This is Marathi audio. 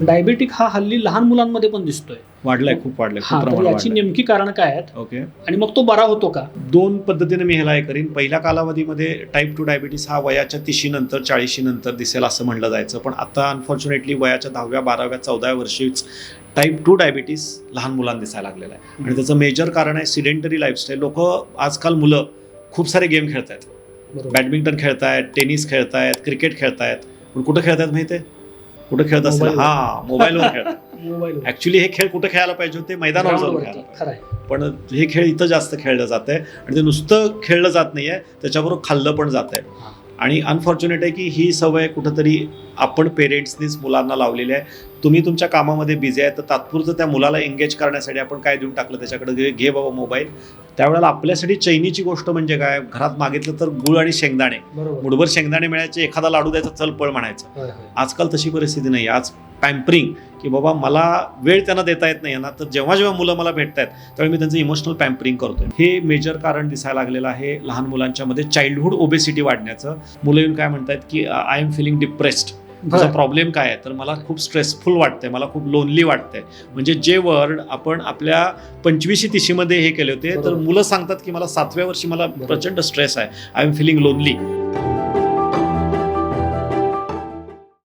डायबेटिक हा हल्ली लहान मुलांमध्ये पण दिसतोय. वाढलाय खूप वाढलाय हा खूप तर प्रमाणात याची वाढलंय. नेमकी कारण काय आहेत? ओके. आणि मग तो बरा होतो का? दोन पद्धतीने मी ह्याला हे करीन. पहिल्या कालावधीमध्ये टाईप टू डायबिटीस हा वयाच्या तिशी नंतर चाळीशी नंतर दिसेल असं म्हणलं जायचं. पण आता अनफॉर्च्युनेटली वयाच्या दहाव्या बाराव्या चौदाव्या वर्षीच टाईप टू डायबिटीस लहान मुलांना दिसायला लागलेला आहे. आणि त्याचं मेजर कारण आहे सिडेंटरी लाईफस्टाईल लोक आजकाल मुलं खूप सारे गेम खेळत आहेत बरोबर. बॅडमिंटन खेळतायत टेनिस खेळतायत क्रिकेट खेळतायत. पण कुठं खेळतायत माहिती आहे कुठं खेळत मोबाईलवर. हा मोबाईलवर मोबाईल ऍक्च्युली हे खेळ कुठं खेळायला पाहिजे होते? मैदानावर जाऊन खेळायला. पण हे खेळ इथं जास्त खेळलं जात आहे आणि ते नुसतं खेळलं जात नाही आहे त्याच्याबरोबर खाल्लं पण जात आहे. आणि अनफॉर्च्युनेट आहे की ही सवय कुठंतरी आपण पेरेंट्सनीच मुलांना लावलेली आहे. तुम्ही तुमच्या कामामध्ये बिझी आहे तर तात्पुरतं त्या मुलाला एंगेज करण्यासाठी आपण काय देऊन टाकलं त्याच्याकडे? घे- घे बाबा मोबाईल त्यावेळेला आपल्यासाठी चैनीची गोष्ट म्हणजे काय? घरात मागितलं तर गुळ आणि शेंगदाणे. मुठभर शेंगदाणे मिळायचे एखादा लाडू द्यायचा चल पळ म्हणायचं. आजकाल तशी परिस्थिती नाही आज पॅम्परिंग की बाबा मला वेळ त्यांना देता येत नाही ना तर जेव्हा जेव्हा मुलं मला भेटतात त्यावेळी मी त्यांचं इमोशनल पॅम्परिंग करतोय. हे मेजर कारण दिसायला लागलेलं आहे लहान मुलांच्या मध्ये चाइल्डहुड ओबेसिटी वाढण्याचं. मुलं येऊन काय म्हणतात की आय एम फिलिंग डिप्रेस्ड बरं. प्रॉब्लेम काय आहे? तर मला खूप स्ट्रेसफुल वाटतंय मला खूप लोनली वाटतंय. म्हणजे जे वर्ड आपण आपल्या पंचवीशी तिशीमध्ये हे केले होते तर. मुलं सांगतात की मला सातव्या वर्षी मला. प्रचंड स्ट्रेस आहे. I am feeling lonely